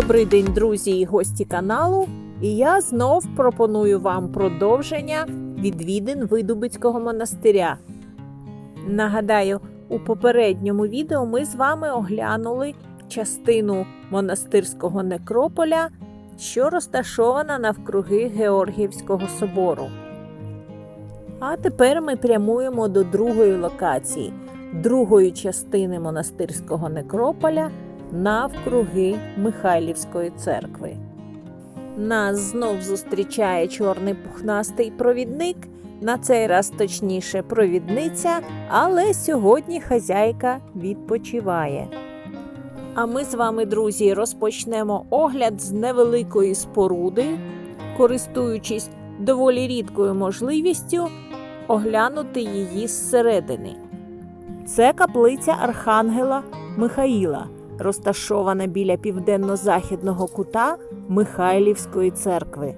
Добрий день, друзі і гості каналу. І я знов пропоную вам продовження відвідин Видубицького монастиря. Нагадаю, у попередньому відео ми з вами оглянули частину монастирського некрополя, що розташована навкруги Георгіївського собору. А тепер ми прямуємо до другої локації, другої частини монастирського некрополя навкруги Михайлівської церкви. Нас знов зустрічає чорний пухнастий провідник, на цей раз точніше провідниця, але сьогодні хазяйка відпочиває. А ми з вами, друзі, розпочнемо огляд з невеликої споруди, користуючись доволі рідкою можливістю оглянути її зсередини. Це каплиця Архангела Михаїла, розташована біля південно-західного кута Михайлівської церкви.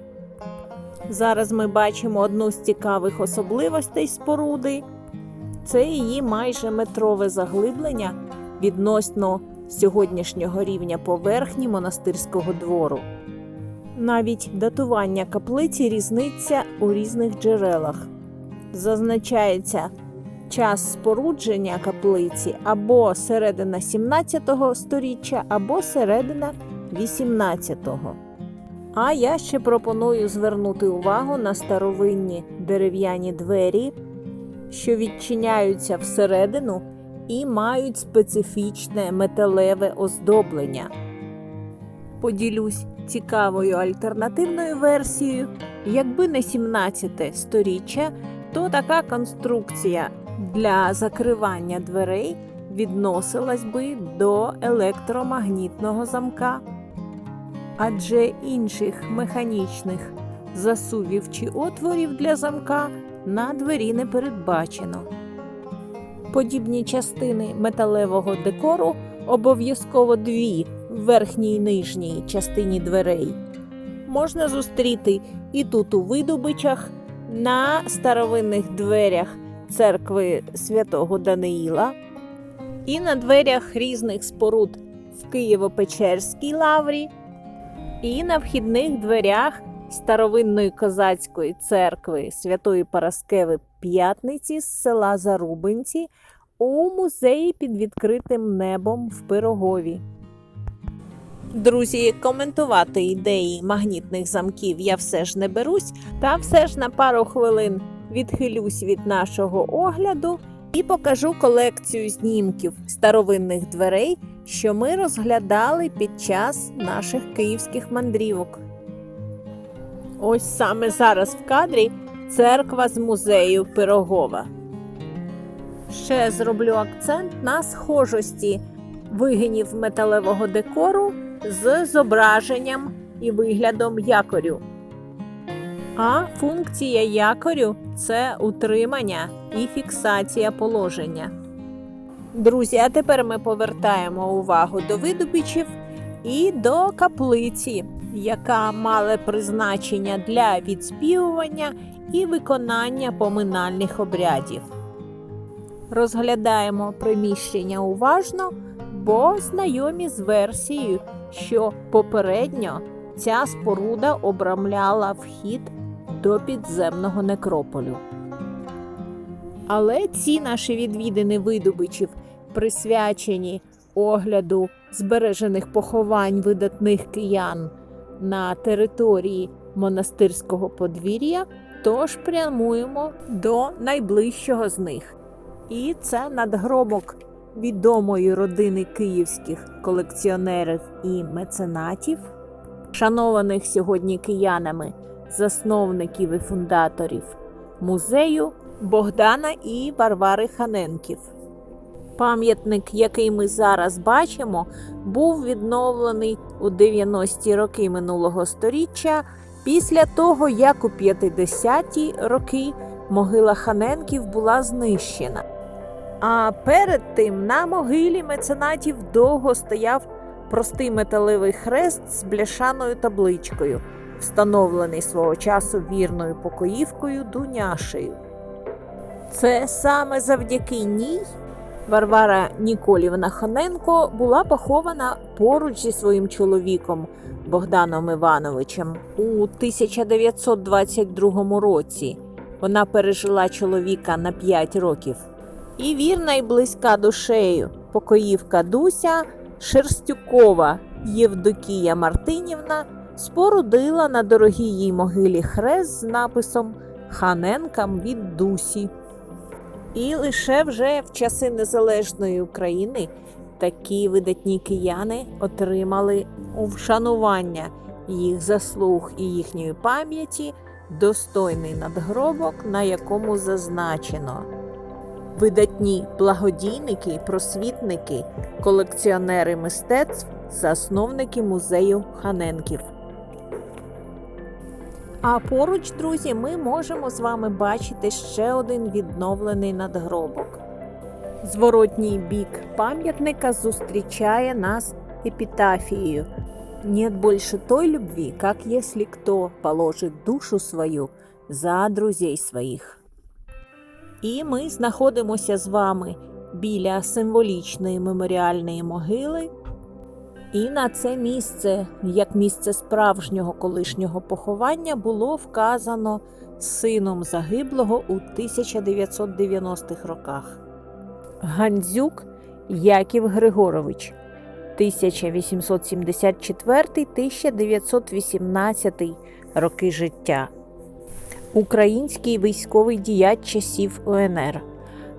Зараз ми бачимо одну з цікавих особливостей споруди. Це її майже метрове заглиблення відносно сьогоднішнього рівня поверхні монастирського двору. Навіть датування каплиці різниця у різних джерелах. Зазначається час спорудження каплиці або середина 17 століття, або середина 18-го. А я ще пропоную звернути увагу на старовинні дерев'яні двері, що відчиняються всередину і мають специфічне металеве оздоблення. Поділюсь цікавою альтернативною версією. Якби не 17 сторіччя, то така конструкція для закривання дверей відносилась би до електромагнітного замка, адже інших механічних засувів чи отворів для замка на двері не передбачено. Подібні частини металевого декору обов'язково дві в верхній і нижній частині дверей. Можна зустріти і тут у видобичах, на старовинних дверях церкви святого Даниїла, і на дверях різних споруд в Києво-Печерській лаврі, і на вхідних дверях старовинної козацької церкви Святої Параскеви П'ятниці з села Зарубинці у музеї під відкритим небом в Пирогові. Друзі, коментувати ідеї магнітних замків я все ж не берусь, та все ж на пару хвилин відхилюсь від нашого огляду і покажу колекцію знімків старовинних дверей, що ми розглядали під час наших київських мандрівок. Ось саме зараз в кадрі церква з музею Пирогова. Ще зроблю акцент на схожості вигинів металевого декору з зображенням і виглядом якорю. А функція якорю це утримання і фіксація положення. Друзі, а тепер ми повертаємо увагу до видобичів і до каплиці, яка мала призначення для відспівування і виконання поминальних обрядів. Розглядаємо приміщення уважно, бо знайомі з версією, що попередньо ця споруда обрамляла вхід до підземного некрополю. Але ці наші відвідини видобичів присвячені огляду збережених поховань видатних киян на території монастирського подвір'я, тож прямуємо до найближчого з них. І це надгробок відомої родини київських колекціонерів і меценатів, шанованих сьогодні киянами, засновників і фундаторів музею Богдана і Варвари Ханенків. Пам'ятник, який ми зараз бачимо, був відновлений у 90-ті роки минулого століття після того, як у 50-ті роки могила Ханенків була знищена. А перед тим на могилі меценатів довго стояв простий металевий хрест з бляшаною табличкою, встановлений свого часу вірною покоївкою Дуняшею. Це саме завдяки ній Варвара Ніколівна Ханенко була похована поруч зі своїм чоловіком Богданом Івановичем у 1922 році. Вона пережила чоловіка на 5 років. І вірна й близька душею покоївка Дуся Шерстюкова Євдокія Мартинівна спорудила на дорогій їй могилі хрест з написом Ханенкам від Дусі. І лише вже в часи незалежної України такі видатні кияни отримали у вшанування їх заслуг і їхньої пам'яті достойний надгробок, на якому зазначено видатні благодійники, просвітники, колекціонери мистецтв, засновники музею Ханенків. А поруч, друзі, ми можемо з вами бачити ще один відновлений надгробок. Зворотній бік пам'ятника зустрічає нас епітафією. Нет больше той любви, как если кто положит душу свою за друзей своїх. І ми знаходимося з вами біля символічної меморіальної могили. І на це місце, як місце справжнього колишнього поховання, було вказано сином загиблого у 1990-х роках. Гандзюк Яків Григорович 1874-1918 роки життя. Український військовий діяч часів УНР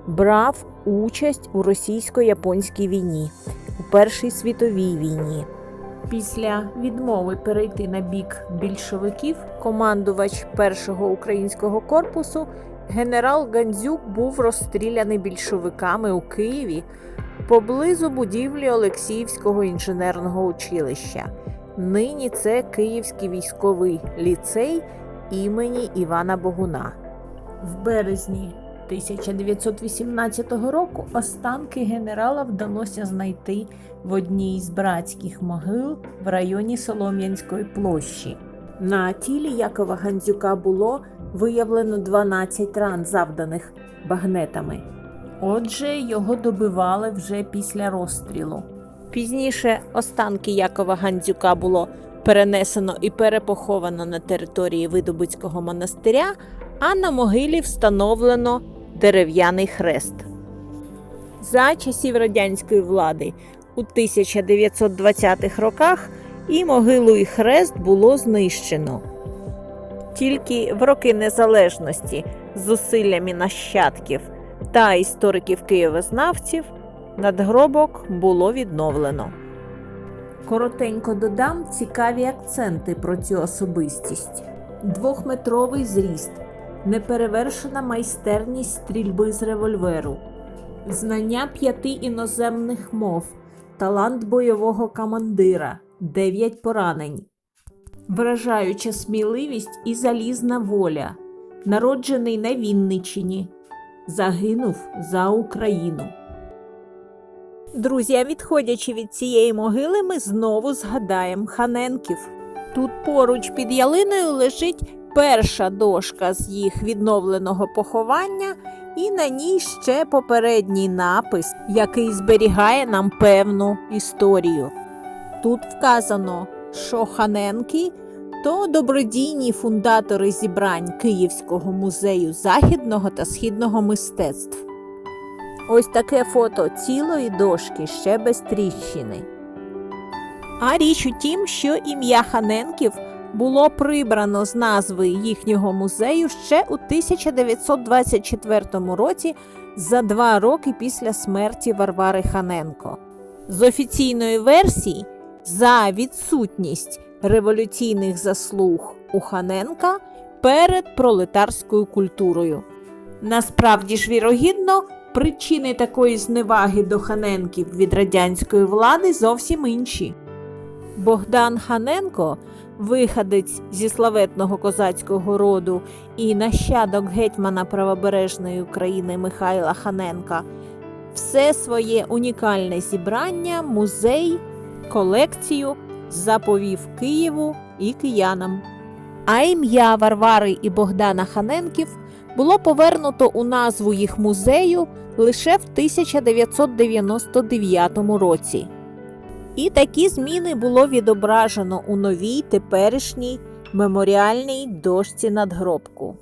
брав участь у російсько-японській війні у Першій світовій війні. Після відмови перейти на бік більшовиків, командувач першого українського корпусу генерал Гандзюк був розстріляний більшовиками у Києві поблизу будівлі Олексіївського інженерного училища. Нині це Київський військовий ліцей імені Івана Богуна. В березні 1918 року останки генерала вдалося знайти в одній з братських могил в районі Солом'янської площі. На тілі Якова Гандзюка було виявлено 12 ран, завданих багнетами. Отже, його добивали вже після розстрілу. Пізніше останки Якова Гандзюка було перенесено і перепоховано на території Видобицького монастиря, а на могилі встановлено дерев'яний хрест. За часів радянської влади у 1920-х роках і могилу і хрест було знищено. Тільки в роки незалежності зусиллями нащадків та істориків києвознавців надгробок було відновлено. Коротенько додам цікаві акценти про цю особистість: двохметровий зріст, неперевершена майстерність стрільби з револьверу, знання п'яти іноземних мов, талант бойового командира, дев'ять поранень, вражаюча сміливість і залізна воля, народжений на Вінничині, загинув за Україну. Друзі, відходячи від цієї могили, ми знову згадаємо Ханенків. Тут поруч під ялиною лежить перша дошка з їх відновленого поховання, і на ній ще попередній напис, який зберігає нам певну історію. Тут вказано, що Ханенки то добродійні фундатори зібрань Київського музею західного та східного мистецтв. Ось таке фото цілої дошки ще без тріщини. А річ у тім, що ім'я Ханенків було прибрано з назви їхнього музею ще у 1924 році за два роки після смерті Варвари Ханенко. З офіційної версії за відсутність революційних заслуг у Ханенка перед пролетарською культурою. Насправді ж вірогідно, причини такої зневаги до Ханенків від радянської влади зовсім інші. Богдан Ханенко, виходець зі славетного козацького роду і нащадок гетьмана правобережної України Михайла Ханенка, все своє унікальне зібрання, музей, колекцію заповів Києву і киянам. А ім'я Варвари і Богдана Ханенків було повернуто у назву їх музею лише в 1999 році. І такі зміни було відображено у новій теперішній меморіальній дошці надгробку.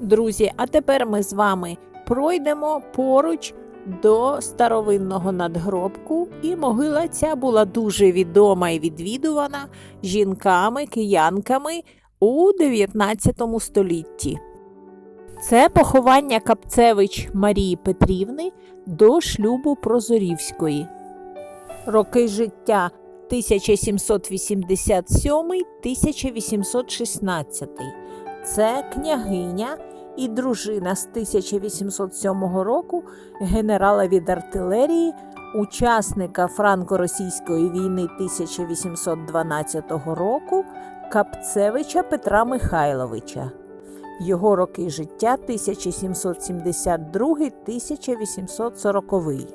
Друзі, а тепер ми з вами пройдемо поруч до старовинного надгробку, і могила ця була дуже відома і відвідувана жінками, киянками у 19 столітті. Це поховання Капцевич Марії Петрівни до шлюбу Прозорівської. Роки життя 1787-1816. Це княгиня і дружина з 1807 року генерала від артилерії, учасника франко-російської війни 1812 року Капцевича Петра Михайловича. Його роки життя 1772-1840.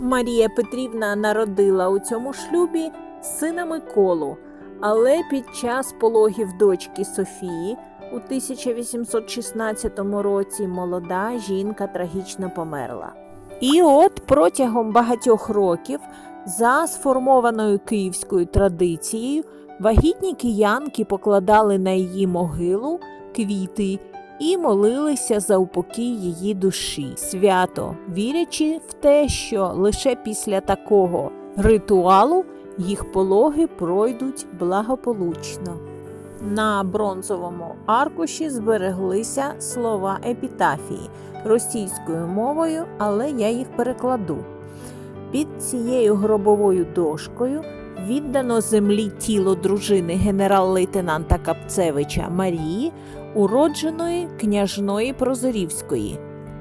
Марія Петрівна народила у цьому шлюбі сина Миколу, але під час пологів дочки Софії у 1816 році молода жінка трагічно померла. І от протягом багатьох років, за сформованою київською традицією, вагітні киянки покладали на її могилу квіти і молилися за упокій її душі, свято, вірячи в те, що лише після такого ритуалу їх пологи пройдуть благополучно. На бронзовому аркуші збереглися слова епітафії російською мовою, але я їх перекладу. Під цією гробовою дошкою віддано землі тіло дружини генерал-лейтенанта Капцевича Марії, уродженої княжної Прозорівської,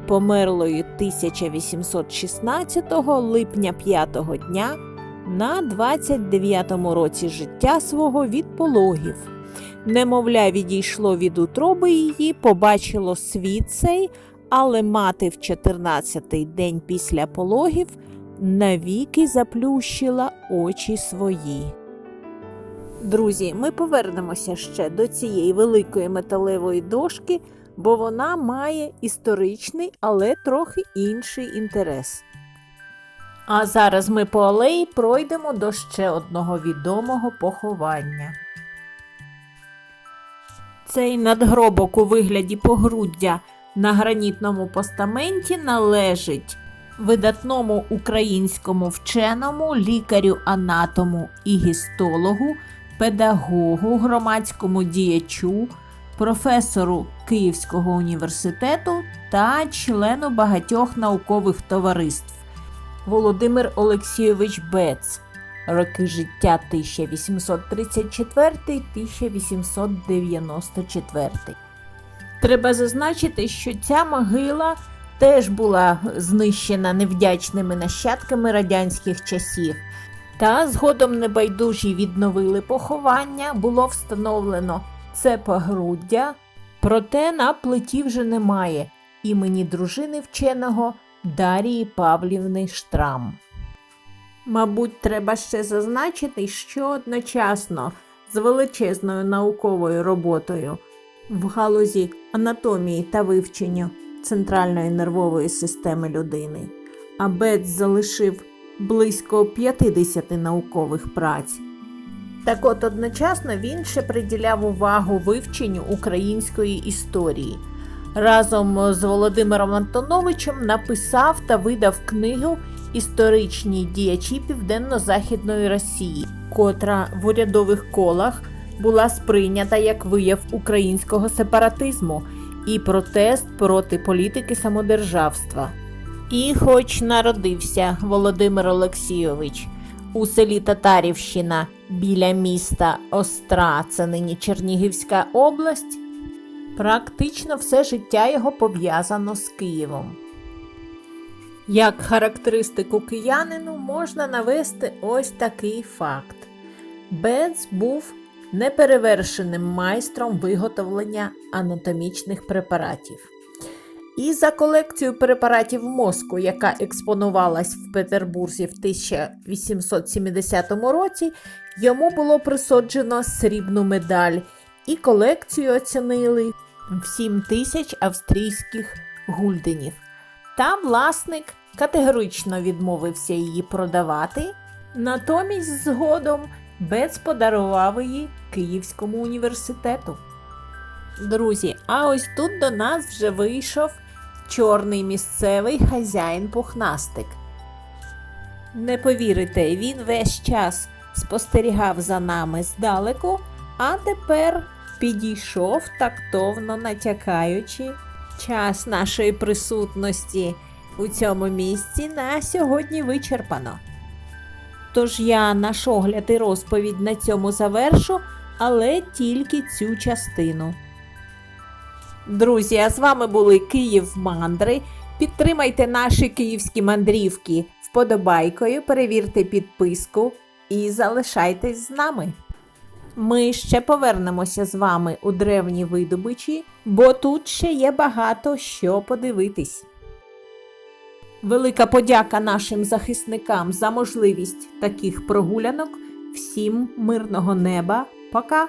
померлої 1816 липня 5 дня на 29-му році життя свого від пологів. Немовля відійшло від утроби її, побачило світ цей, але мати в 14-й день після пологів навіки заплющила очі свої. Друзі, ми повернемося ще до цієї великої металевої дошки, бо вона має історичний, але трохи інший інтерес. А зараз ми по алеї пройдемо до ще одного відомого поховання. Цей надгробок у вигляді погруддя на гранітному постаменті належить видатному українському вченому, лікарю-анатому і гістологу, педагогу, громадському діячу, професору Київського університету та члену багатьох наукових товариств Володимир Олексійович Бец. Роки життя 1834-1894. Треба зазначити, що ця могила теж була знищена невдячними нащадками радянських часів. Та згодом небайдужі відновили поховання, було встановлено це погруддя, проте на плиті вже немає імені дружини вченого Дарії Павлівни Штрам. Мабуть, треба ще зазначити, що одночасно з величезною науковою роботою в галузі анатомії та вивчення центральної нервової системи людини, Абец залишив близько 50 наукових праць. Так от одночасно він ще приділяв увагу вивченню української історії. Разом з Володимиром Антоновичем написав та видав книгу Історичні діячі Південно-Західної Росії, котра в урядових колах була сприйнята як вияв українського сепаратизму і протест проти політики самодержавства. І, хоч народився Володимир Олексійович у селі Татарівщина біля міста Остра, це нині Чернігівська область, практично все життя його пов'язано з Києвом. Як характеристику киянину можна навести ось такий факт: Бец був неперевершеним майстром виготовлення анатомічних препаратів. І за колекцію препаратів мозку, яка експонувалась в Петербурзі в 1870 році, йому було присуджено срібну медаль і колекцію оцінили в 7 тисяч австрійських гульденів. Та власник категорично відмовився її продавати, натомість згодом Бец подарував її Київському університету. Друзі, а ось тут до нас вже вийшов чорний місцевий хазяїн пухнастик. Не повірите, він весь час спостерігав за нами здалеку, а тепер підійшов тактовно натякаючи час нашої присутності у цьому місці на сьогодні вичерпано. Тож я наш огляд і розповідь на цьому завершу, але тільки цю частину. Друзі, а з вами були Київ Мандри. Підтримайте наші київські мандрівки вподобайкою, перевірте підписку і залишайтесь з нами. Ми ще повернемося з вами у древні видобичі, бо тут ще є багато що подивитись. Велика подяка нашим захисникам за можливість таких прогулянок. Всім мирного неба. Пока!